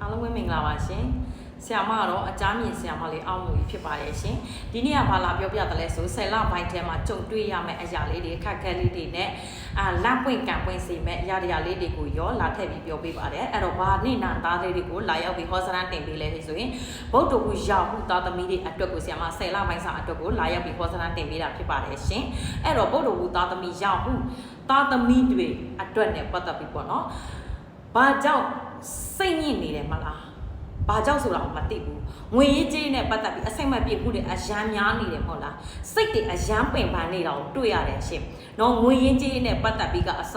အားလုံးပဲမင်္ဂလာပါရှင်ဆရာမကတော့အကြမ်းမြင်ဆရာမလေးအောက်မူကြီးဖြစ်ပါတယ်ရှင်ဒီနေ့ကဘာလာပြောပြတယ်လဲဆိုဆယ်လပိုင်းထဲမှာကြုံတွေ့ရမယ့်အရာလေးတွေခက်ခဲလေးတွေနဲ့အာလန့်ပွင့်ကံပွင့်စေမယ့်အရာတရားလေးတွေကိုရောလာထည့်ပြီးပြောပေးပါတယ်အဲ့တော့ဘာနိနာသားလေးတွေကိုလာရောက်ပြီးဟောစရန်တင်ပေးလဲဆိုရင်ဗုဒ္ဓဘုရားဟုသားသမီးတွေအတွက်ကိုဆရာမဆယ်လပိုင်းစာအတွက်ကိုလာရောက်ပြီးဟောစရန်တင်ပေးတာဖြစ်ပါတယ်ရှင်အဲ့တော့ဗုဒ္ဓဘုသားသမီးရောက်ဟုသားသမီးတွေအတွက်နဲ့ပတ်သက်ပြီးပေါ့နော်ဘာကြောင့် စိတ်ညစ်နေတယ်မလားဘာကြောင့်ဆိုတာကိုမသိဘူးငွေရေးကြေးနဲ့ပတ်သက်ပြီးအစိတ်မပြည့်မှုတွေအရန်များနေတယ်မဟုတ်လားစိတ်တွေအရန်ပင်ပန်းနေတာကိုတွေ့ရတယ်ရှင်နော်ငွေရေးကြေးနဲ့ပတ်သက်ပြီးကအစ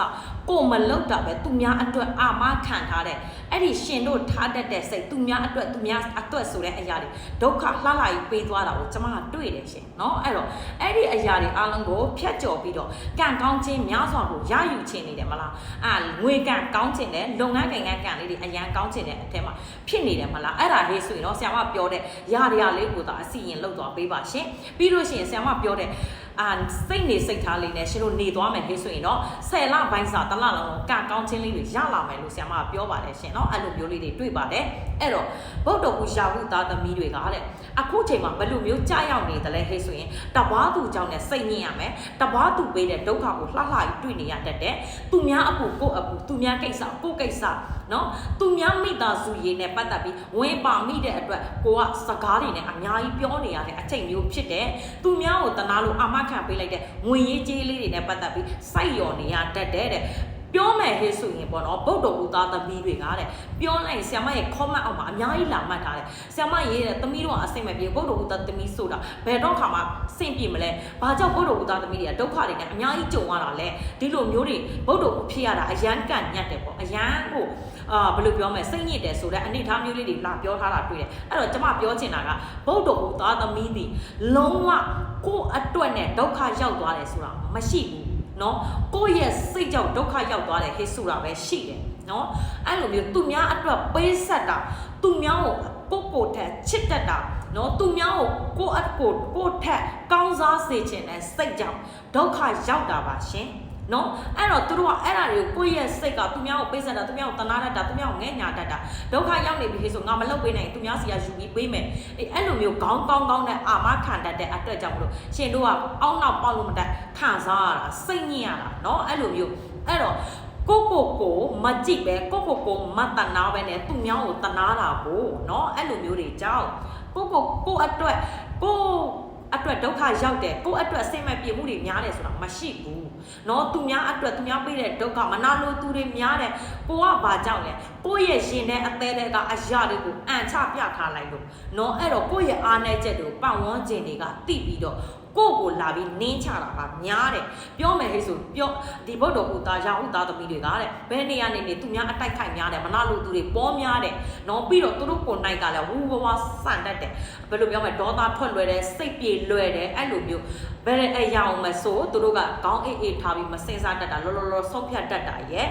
ကိုမလောက်တာပဲသူများအတွက်အာမခံထားတဲ့ အဲ့ဒီရှင်တို့ထားတတ်တဲ့စိတ်သူများအတွက်သူများအတွက်ဆိုတဲ့အရာတွေဒုက္ခလှလှကြီးပေးသွားတာကိုကျွန်မကတွေ့တယ်ရှင်နော်အဲ့တော့အဲ့ဒီအရာတွေအားလုံးကိုဖျက်ကျော်ပြီးတော့ကံကောင်းခြင်းများစွာကိုရယူခြင်းနေတယ်မလားအာငွေကံကောင်းခြင်းနဲ့လုပ်ငန်းကိန်းကံကံလေးတွေအရန်ကောင်းခြင်းတဲ့အထက်မှာဖြစ်နေတယ်မလားအဲ့ဒါဟေးဆိုရင်တော့ဆရာမပြောတဲ့ရာရလေးကိုသာအစီရင်လောက်သွားပေးပါရှင်ပြီးလို့ရှိရင်ဆရာမပြောတဲ့ အာစိတ်နေစိတ်ထားလေးနဲ့ရှင်တို့နေသွားမယ်ဟေးဆိုရင်တော့ဆယ်လပိုင်းစာတစ်လလုံးကံကောင်းခြင်းလေးတွေရလာမယ်လို့ဆရာမပြောပါတယ်ရှင်เนาะအဲ့လိုမျိုးလေးတွေတွေ့ပါတယ်အဲ့တော့ဗုဒ္ဓဘုရားဟုသားသမီးတွေကတဲ့အခုချိန်မှာဘယ်လိုမျိုးကြာရောက်နေတယ်လဲဟေးဆိုရင်တပွားသူကြောင့်နဲ့စိတ်ညစ်ရမယ်တပွားသူပေးတဲ့ဒုက္ခကိုလှလှကြီးတွေ့နေရတတ်တယ်သူများအပူကိုအပူသူများကိစ္စကိုကိစ္စเนาะသူများမိသားစုရေးနဲ့ပတ်သက်ပြီးဝင်ပါမိတဲ့အတွက်ကိုကစကားတွေနဲ့အများကြီးပြောနေရတဲ့အချိန်မျိုးဖြစ်တယ်သူများကိုတနာလို့အာမ ခံပေးလိုက်တဲ့ငွေရေးကြေးလေးတွေနဲ့ပတ်သက်ပြီးစိုက်ရော်နေရတတ်တယ်တဲ့ပြောမယ်ဟေးဆိုရင်ပေါ့နော်ဗုဒ္ဓဦးသားသမီးတွေကတဲ့ပြောလိုက်ဆ iam မရဲ့ comment အောက်မှာအများကြီးလာမှတ်ထားတယ်ဆ iam မရေးတဲ့သမီးတို့ကအဆင်မပြေဗုဒ္ဓဦးသားသမီးဆိုတာဘယ်တော့ခါမှစင်ပြေမလဲဘာကြောင့်ဗုဒ္ဓဦးသားသမီးတွေကဒုက္ခတွေနဲ့အများကြီးကြုံရတာလဲဒီလိုမျိုးတွေဗုဒ္ဓဦးဖြစ်ရတာအရန်ကန့်ညတ်တယ်ပေါ့အရန်ကိုအာဘယ်လိုပြောမလဲစိတ်ညစ်တယ်ဆိုတဲ့အနေအထားမျိုးလေးတွေလာပြောထားတာတွေ့တယ်အဲ့တော့ကျမပြောချင်တာကဗုဒ္ဓဦးသားသမီးတွေလုံးဝ ကိုယ့်အတွက်နဲ့ဒုက္ခရောက်သွားတယ်ဆိုတာမရှိဘူးနော်ကိုယ့်ရဲ့စိတ်ကြောင့်ဒုက္ခရောက်သွားတယ်ဟေးဆိုတာပဲရှိတယ်နော်အဲ့လိုမျိုးသူများအတွက်ပေးဆက်တာသူများကိုကိုယ့်ကိုယ်ထက်ချစ်တတ်တာနော်သူများကိုကိုယ့်အကိုကိုယ့်ထက်ကောင်းစားစေခြင်းနဲ့စိတ်ကြောင့်ဒုက္ခရောက်တာပါရှင် နော်အဲ့တော့သူတို့ကအဲ့ဒါတွေကိုကိုယ့်ရဲ့စိတ်ကသူများကိုပေးဆက်တာသူများကိုတနာတတ်တာသူများကိုငဲ့ညာတတ်တာဒုက္ခရောက်နေပြီဆိုငါမလုပ်ပေးနိုင်သူများစီကယူပြီးပေးမယ်အဲ့အဲ့လိုမျိုးခေါင်းကောင်းကောင်းနဲ့အာမခံတတ်တဲ့အတွက်ကြောင့်မလို့ရှင်တို့ကအောက်နောက်ပေါက်လို့မတတ်ခံစားရတာစိတ်ညစ်ရတာနော်အဲ့လိုမျိုးအဲ့တော့ကိုကိုကိုမကြည့်ပဲကိုကိုကိုမတနာပဲနဲ့သူများကိုတနာတာကိုနော်အဲ့လိုမျိုးတွေကြောင့်ကိုကိုကိုအတွက်ကို အတွက်ဒုက္ခရောက်တယ်ကိုအတွက်အစိမ့်မဲ့ပြေမှုတွေများတယ်ဆိုတာမရှိဘူးเนาะသူများအတွက်သူများပေးတဲ့ဒုက္ခမနာလိုသူတွေများတယ်ကိုကဘာကြောင့်လဲကိုရဲ့ရှင်တဲ့အသေးတွေကအရာတွေကိုအန်ချပြထားလိုက်လို့เนาะအဲ့တော့ကိုရဲ့အားနည်းချက်တွေကိုပတ်ဝန်းကျင်တွေကတိပြီးတော့ ကိုကိုလာပြီးနင်းချတာပါများတယ်ပြောမယ်ဟဲ့ဆိုပြောဒီဘုဒ္ဓဘုသားရာဟုသားသမီးတွေကတဲ့ဘယ်နေရာနေနေသူများအတိုက်ခိုက်များတယ်မနာလို့သူတွေပေါ်များတယ်နော်ပြီးတော့သူတို့ကိုနိုင်ကလည်းဝူဝဝဆန်တတ်တယ်ဘယ်လိုပြောမလဲဒေါသထွက်လွယ်တယ်စိတ်ပြေလွယ်တယ်အဲ့လိုမျိုးဘယ်အရာအောင်မဆိုသူတို့ကခေါင်းအေးအေးထားပြီးမစင်စားတတ်တာလောလောလောဆုံးဖြတ်တတ်တာရဲ့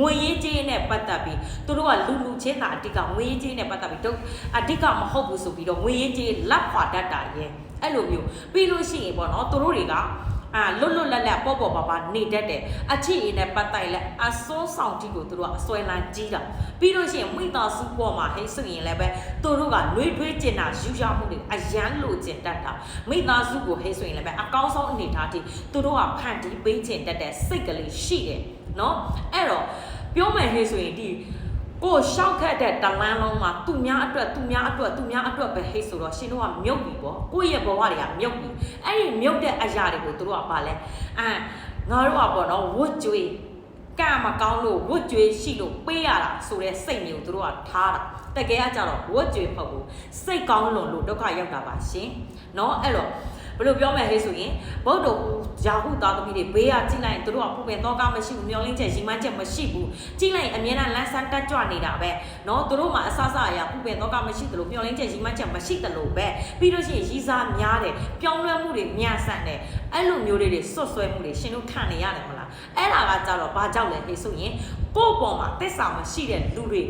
ငွေရေးကြေးနဲ့ပတ်သက်ပြီးသူတို့ကလူလူချင်းတာအတိကငွေရေးကြေးနဲ့ပတ်သက်ပြီးတော့အတိကမဟုတ်ဘူးဆိုပြီးတော့ငွေရေးကြေးလက်ခွာတတ်တာရဲ့ အဲ့လိုမျိုးပြီးလို့ရှိရင်ပေါ့နော်သူတို့တွေကအာလွတ်လွတ်လပ်လပ်ပေါ့ပေါ့ပါပါနေတတ်တယ်အချစ်အင်းနဲ့ပတ်တိုင်လက်အစိုးဆောင်တီကိုသူတို့ကအစွဲလန်းကြီးတာပြီးလို့ရှိရင်မိသားစုပေါ်မှာဟိတ်ဆိုရင်လည်းပဲသူတို့ကနှွေးထွေးကျင်တာယူရမှုတွေအယမ်းလိုချင်တတ်တာမိသားစုကိုဟိတ်ဆိုရင်လည်းပဲအကောင်းဆုံးအနေထားထိသူတို့ကဖန်တီးပေးချင်တတ်တဲ့စိတ်ကလေးရှိတယ်နော်အဲ့တော့ပြောမယ်ဟေးဆိုရင်ဒီ ကိုရှောက်ခတ်တဲ့တလန်းလုံးမှာသူများအတွက်သူများအတွက်သူများအတွက်ပဲဟိတ်ဆိုတော့ရှင်တို့ကမြုပ်ပြီပေါ့ကိုယ့်ရဲ့ဘဝတွေကမြုပ်ပြီအဲ့ဒီမြုပ်တဲ့အရာတွေကိုသူတို့ကပါလဲအာငါတို့ကပေါ့နော်ဝတ်ကြွေးကံမကောင်းလို့ဝတ်ကြွေးရှိလို့ပေးရတာဆိုတဲ့စိတ်မျိုးသူတို့ကထားတာတကယ်ကကြတော့ဝတ်ကြွေးမဟုတ်ဘူးစိတ်ကောင်းလွန်လို့ဒုက္ခရောက်တာပါရှင်เนาะအဲ့တော့ ဘယ်လိုပြောမလဲဟဲ့ဆိုရင်ဗုဒ္ဓယာဟုသားသမီးတွေဘေးကကြည့်လိုက်ရင်တို့ကပူပင်တော့ကမရှိဘူးမျောလင်းချက်ရီမန်းချက်မရှိဘူးကြည့်လိုက်ရင်အမြဲတမ်းလန်းဆန်းတက်ကြွနေတာပဲเนาะတို့မှာအဆအဆအရာပူပင်တော့ကမရှိသလိုမျောလင်းချက်ရီမန်းချက်မရှိသလိုပဲပြီးလို့ရှိရင်ရီစားများတယ်ပြောင်းလဲမှုတွေများဆန့်တယ်အဲ့လိုမျိုးလေးတွေစွတ်ဆွဲမှုတွေရှင်တို့ခံနေရတယ်မလားအဲ့ဒါကကြတော့ဘာကြောင့်လဲဟဲ့ဆိုရင်ကိုယ့်ပေါ်မှာတစ္ဆာမရှိတဲ့လူတွေ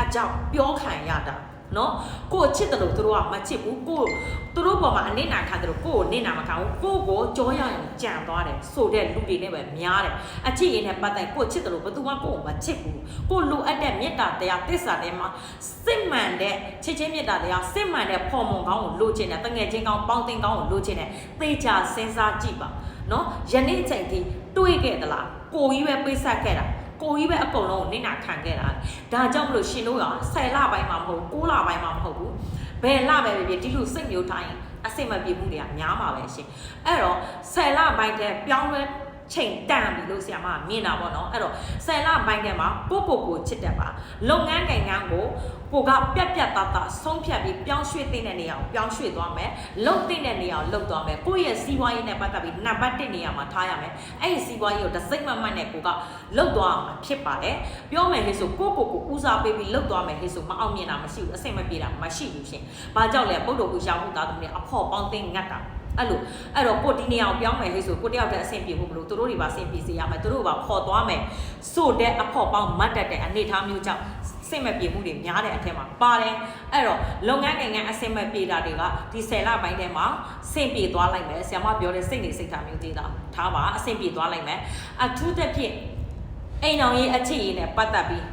အကြောင်းပြောခံရတာ နော်ကိုကိုချစ်တယ်လို့သူတို့ကမချစ်ဘူးကိုသူတို့ပေါ်မှာအနစ်နာခံတယ်လို့ကိုကိုနစ်နာမခံဘူးကိုကိုကြောရရင်ကြံသွားတယ်ဆိုတဲ့လူတွေနဲ့ပဲများတယ်အချစ်ရင်နဲ့ပတ်သက်ကိုချစ်တယ်လို့ဘယ်သူမှကိုကိုမချစ်ဘူးကိုလိုအပ်တဲ့မေတ္တာတရားသစ္စာတရားမှာစစ်မှန်တဲ့ချစ်ချင်းမေတ္တာတရားစစ်မှန်တဲ့ဖော်မွန်ကောင်းကိုလိုချင်တယ်တငယ်ချင်းကောင်းပေါင်းတင်ကောင်းကိုလိုချင်တယ်သေချာစဉ်းစားကြည့်ပါနော်ယနေ့ချိန်ထိတွေးခဲ့သလားကိုကြီးပဲပိတ်ဆက်ခဲ့တာ ကိုကြီးပဲအကုန်လုံးကိုနေနာခံခဲ့တာဒါကြောင့်မလို့ရှင်တို့က10လပိုင်းမှာမဟုတ်9လပိုင်းမှာမဟုတ်ဘူးဘယ်လပဲဖြစ်ဖြစ်ဒီလိုစိတ်မျိုးတိုင်းအစိတ်မပြေမှုတွေကများမှာပဲရှင်အဲ့တော့10လပိုင်းတည်းပြောင်းလဲ ချိန်တန်ပြီလို့ဆရာမကမြင်တာပေါ့နော်အဲ့တော့ဆယ်လပိုင်းထဲမှာကိုကိုကိုချစ်တယ်ပါလုပ်ငန်းကိန်းကန်းကိုကိုကပြက်ပြက်သားသားဆုံးဖြတ်ပြီးပြောင်းရွှေ့တဲ့နေရာကိုပြောင်းရွှေ့သွားမယ်လုပ်တဲ့နေရာကိုလုပ်သွားမယ်ကိုယ့်ရဲ့စီးပွားရေးနဲ့ပတ်သက်ပြီးနံပါတ်1နေရာမှာထားရမယ်အဲ့ဒီစီးပွားရေးကိုတစ်စိတ်မမှတ်နဲ့ကိုကလုပ်သွားမှာဖြစ်ပါတယ်ပြောမယ်ဟေ့ဆိုကိုကိုကိုဦးစားပေးပြီးလုပ်သွားမယ်ဟေ့ဆိုမအောင်မြင်တာမရှိဘူးအဆင်မပြေတာမရှိဘူးရှင်ဘာကြောင့်လဲပုဒ္ဓကိုရှာမှုသားသမီးအဖို့ပေါင်းသိငတ်တာ အဲ့လိုအဲ့တော့ကိုဒီနေရာကိုပြောင်းမယ်ဟဲ့ဆိုကိုတယောက်တည်းအဆင်ပြေဖို့မလို့သူတို့တွေပါအဆင်ပြေစေရမယ်သူတို့ပါခေါ်သွားမယ်ဆိုတဲ့အဖို့ပေါင်းမတ်တက်တဲ့အနေထားမျိုးကြောင့်စိတ်မပြေမှုတွေများတဲ့အထက်မှာပါတယ်အဲ့တော့လုပ်ငန်းကိန်းကအဆင်မပြေတာတွေကဒီ10လပိုင်းထဲမှာဆင်ပြေသွားလိုက်မယ်ဆရာမပြောတဲ့စိတ်နေစိတ်ထားမျိုးတွေတာထားပါအဆင်ပြေသွားလိုက်မယ်အထူးသဖြင့်အိမ်အောင်ရေးအခြေရေးနဲ့ပတ်သက်ပြီး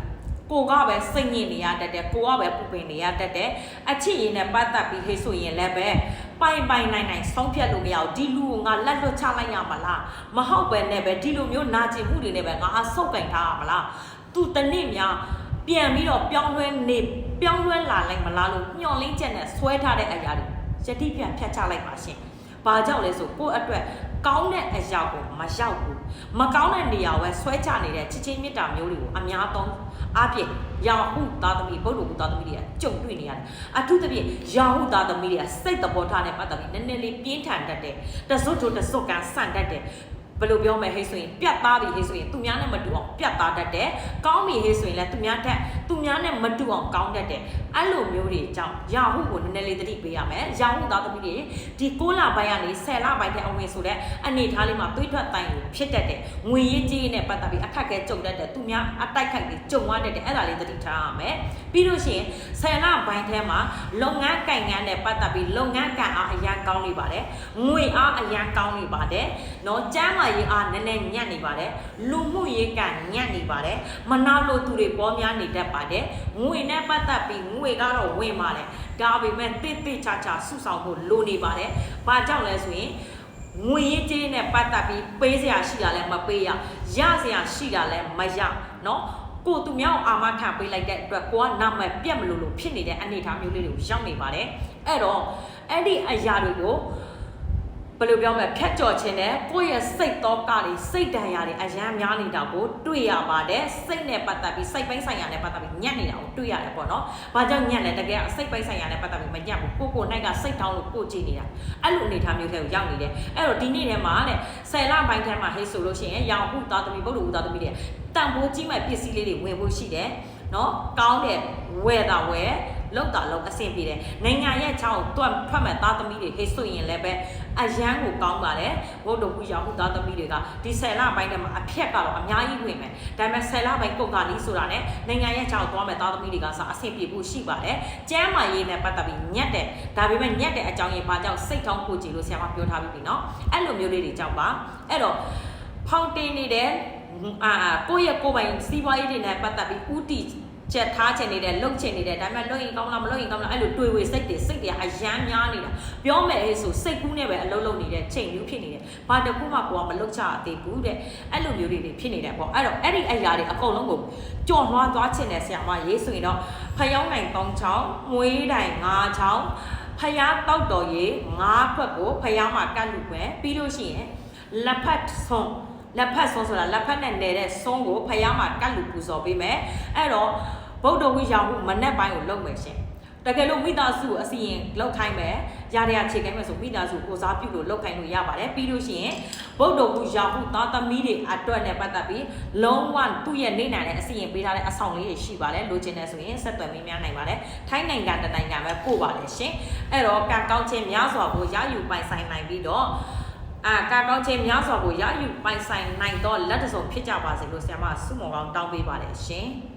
ကိုကပဲစိတ်ညစ်နေရတတ်တယ်ကိုကပဲပူပင်နေရတတ်တယ်အချစ်ရင်နဲ့ပတ်သက်ပြီးဟေးဆိုရင်လည်းပဲ ပိုင်ပိုင်နိုင်နိုင်ဆုံးဖြတ်လို့မရဘူးဒီလူကိုငါလက်လွတ်ချလိုက်ရမလားမဟုတ်ပဲနဲ့ပဲဒီလိုမျိုးနာကျင်မှုတွေနဲ့ပဲငါအဆုတ်ကင်ထားရမလားသူတနည်းများပြန်ပြီးတော့ပြောင်းလဲနေပြောင်းလဲလာလိုက်မလားလို့ညှော်လင်းချက်နဲ့ဆွဲထားတဲ့အရာတွေယတိပြန်ဖြတ်ချလိုက်ပါရှင်ဘာကြောင့်လဲဆိုကိုယ့်အတွက်ကောင်းတဲ့အရာကိုမရောက်ဘူး မကောင်းတဲ့နေရာဝဲဆွဲချနေတဲ့ချစ်ချင်းမေတ္တာမျိုးတွေကိုအများသုံးအပြည့်ရာဟုသားသမီးဗုဒ္ဓဘုသားသမီးတွေကကြုံတွေ့နေရတယ်အထူးသဖြင့်ရာဟုသားသမီးတွေကစိတ်တဘောထားနဲ့ပတ်သက်ပြီးနည်းနည်းလေးပြင်းထန်တတ်တယ်တစွတ်တို့တစွတ်ကန်ဆန့်တတ်တယ် ဘယ်လိုပြောမလဲဟေးဆိုရင်ပြတ်သားပြီဟေးဆိုရင်သူများနဲ့မတူအောင်ပြတ်သားတတ်တယ်။ကောင်းပြီဟေးဆိုရင်လည်းသူများတက်သူများနဲ့မတူအောင်ကောင်းတတ်တယ်။အဲ့လိုမျိုးတွေကြောင့်ယာဟုကိုနည်းနည်းလေးသတိပေးရမယ်။ယာဟုသားသမီးတွေဒီ6လပိုင်းကနေ10လပိုင်းတဲ့အဝင်ဆိုတဲ့အနေထားလေးမှာတွေးထွက်တိုင်းကိုဖြစ်တတ်တယ်။ငွေရေးကြေးနဲ့ပတ်သက်ပြီးအခက်အခဲကြုံတတ်တယ်။သူများအတိုက်ခိုက်ပြီးကြုံရတတ်တယ်။အဲ့ဒါလေးသတိထားရမယ်။ပြီးလို့ရှိရင်10လပိုင်းထဲမှာလုပ်ငန်းကင်ငန်းနဲ့ပတ်သက်ပြီးလုပ်ငန်းကံအားအရန်ကောင်းနေပါတယ်။ငွေအားအရန်ကောင်းနေပါတယ်။နော်ကျမ်းမရေးအားနည်းနည်းညံ့နေပါတယ်လူမှုရေးကညံ့နေပါတယ်မနာလိုသူတွေပေါ်များနေတတ်ပါတယ်ငွေနဲ့ပတ်သက်ပြီးငွေကတော့ဝင်ပါတယ်ဒါပေမဲ့တိတိချာချာစုဆောင်ဖို့လိုနေပါတယ်ဘာကြောင့်လဲဆိုရင်ငွေရေးကြေးနဲ့ပတ်သက်ပြီးပေးစရာရှိတာလည်းမပေးရရစရာရှိတာလည်းမရเนาะကိုသူများအာမခံပေးလိုက်တဲ့အတွက်ကိုကနာမည်ပြတ်မလို့လို့ဖြစ်နေတဲ့အနေအထားမျိုးလေးတွေကိုရောက်နေပါတယ်အဲ့တော့အဲ့ဒီအရာတွေကို ဘယ်လိုပြောမလဲဖြတ်ကျော်ခြင်းနဲ့ကိုယ့်ရဲ့စိတ်တော့ကတွေစိတ်ဒဏ်ရာတွေအရန်များနေတာကိုတွေ့ရပါတယ်စိတ်နဲ့ပတ်သက်ပြီးစိတ်ပိုင်းဆိုင်ရာနဲ့ပတ်သက်ပြီးညံ့နေတာကိုတွေ့ရတယ်ပေါ့နော်။ဘာကြောင့်ညံ့လဲတကယ်စိတ်ပိုင်းဆိုင်ရာနဲ့ပတ်သက်ပြီးမညံ့ဘူးကိုကိုနိုင်ကစိတ်တောင်းလို့ကိုကြည့်နေတာအဲ့လိုအနေထားမျိုးထဲကိုရောက်နေတယ်အဲ့တော့ဒီနေ့ထဲမှာတဲ့ဆယ်လပိုင်းထဲမှာဟိတ်ဆိုလို့ရှိရင်ရောင်ဟုသားသမီးဗုဒ္ဓဟူသားသမီးတွေတန်ဖိုးကြီးမဲ့ပစ္စည်းလေးတွေဝင်ဖို့ရှိတယ်နော်ကောင်းတဲ့ဝယ်တာဝယ် လောက်တာလောက်အဆင်ပြေတယ်နိုင်ငံရဲ့ချောင်းတွတ်ထွက်မဲ့သားသမီးတွေဟေးဆိုရင်လည်းပဲအရန်ကိုကောင်းပါတယ်ဘုဒ္ဓဘုရားဟုသားသမီးတွေကဒီဆယ်လပိုင်းထဲမှာအဖြက်ကတော့အများကြီးဝင်မယ်ဒါပေမဲ့ဆယ်လပိုင်းကုတ်ကလေးဆိုတာနဲ့နိုင်ငံရဲ့ချောင်းသွားမဲ့သားသမီးတွေကစအဆင်ပြေဖို့ရှိပါတယ်ကျမ်းမာရေးနဲ့ပတ်သက်ပြီးညက်တယ်ဒါပေမဲ့ညက်တဲ့အကြောင်းရင်းဘာကြောင့်စိတ်ထောင်းကိုကြည့်လို့ဆရာမပြောထားပြီးပြီเนาะအဲ့လိုမျိုးလေးတွေကြောင့်ပါအဲ့တော့ဖောင်တင်နေတဲ့အာကိုယ့်ရဲ့ကိုယ်ပိုင်စီးပွားရေးတွေနဲ့ပတ်သက်ပြီးဥတီ ချက်ထားချင်နေတယ်လှုပ်ချင်နေတယ်ဒါပေမဲ့လှုပ်ရင်ကောင်းလားမလှုပ်ရင်ကောင်းလားအဲ့လိုတွေးဝေစိတ်တွေစိတ်တွေအယမ်းများနေတာပြောမယ်အေးဆိုစိတ်ကူးနဲ့ပဲအလုံးလုံးနေတဲ့ချိန်မျိုးဖြစ်နေတယ်ဘာတခုမှကိုကမလှုပ်ချသေးဘူးတဲ့အဲ့လိုမျိုးတွေဖြစ်နေတယ်ပေါ့အဲ့တော့အဲ့ဒီအရာတွေအကုန်လုံးကိုကြော်လွှားသွားချင်တယ်ဆရာမရေးဆိုရင်တော့ဖျောင်းနိုင်ကောင်းချောင်းမွေးတိုင်ငါးချောင်းဖျားတောက်တော်ရေငါးခွက်ကိုဖျားမှာကတ်လူပဲပြီးလို့ရှိရင်လက်ဖက်ဆုံး လက်ဖက်ဆုံးဆိုတာလက်ဖက်နဲ့နေတဲ့ဆုံးကိုဖျားမှာကတ်လူပူဇော်ပေးမယ်အဲ့တော့ဗုဒ္ဓဝိရာဟုမနက်ပိုင်းကိုလုပ်မယ်ရှင်တကယ်လို့မိသားစုအစီရင်လောက်ခိုင်းမယ်ရရခြေခိုင်းမယ်ဆိုမိသားစုကိုစားပြုလို့လောက်ခိုင်းလို့ရပါတယ်ပြီးလို့ရှိရင်ဗုဒ္ဓဝိရာဟုသားသမီးတွေအတွက်နဲ့ပတ်သက်ပြီးလုံးဝသူ့ရဲ့နေနိုင်တဲ့အစီရင်ပေးထားတဲ့အဆောင်လေးတွေရှိပါတယ်လိုချင်တယ်ဆိုရင်ဆက်သွယ်မေးမြန်းနိုင်ပါတယ်ထိုင်းနိုင်ငံတနိုင်ငံပဲပို့ပါတယ်ရှင်အဲ့တော့ကံကောင်းခြင်းများစွာကိုရယူပိုင်ဆိုင်နိုင်ပြီးတော့ အာကာကောင်းခြင်းများစွာကိုရယူပိုင်ဆိုင်နိုင်တော့လက်တစုံဖြစ်ကြပါစေလို့ဆရာမဆုမော်ကောင်းတောင်းပေးပါတယ်ရှင်။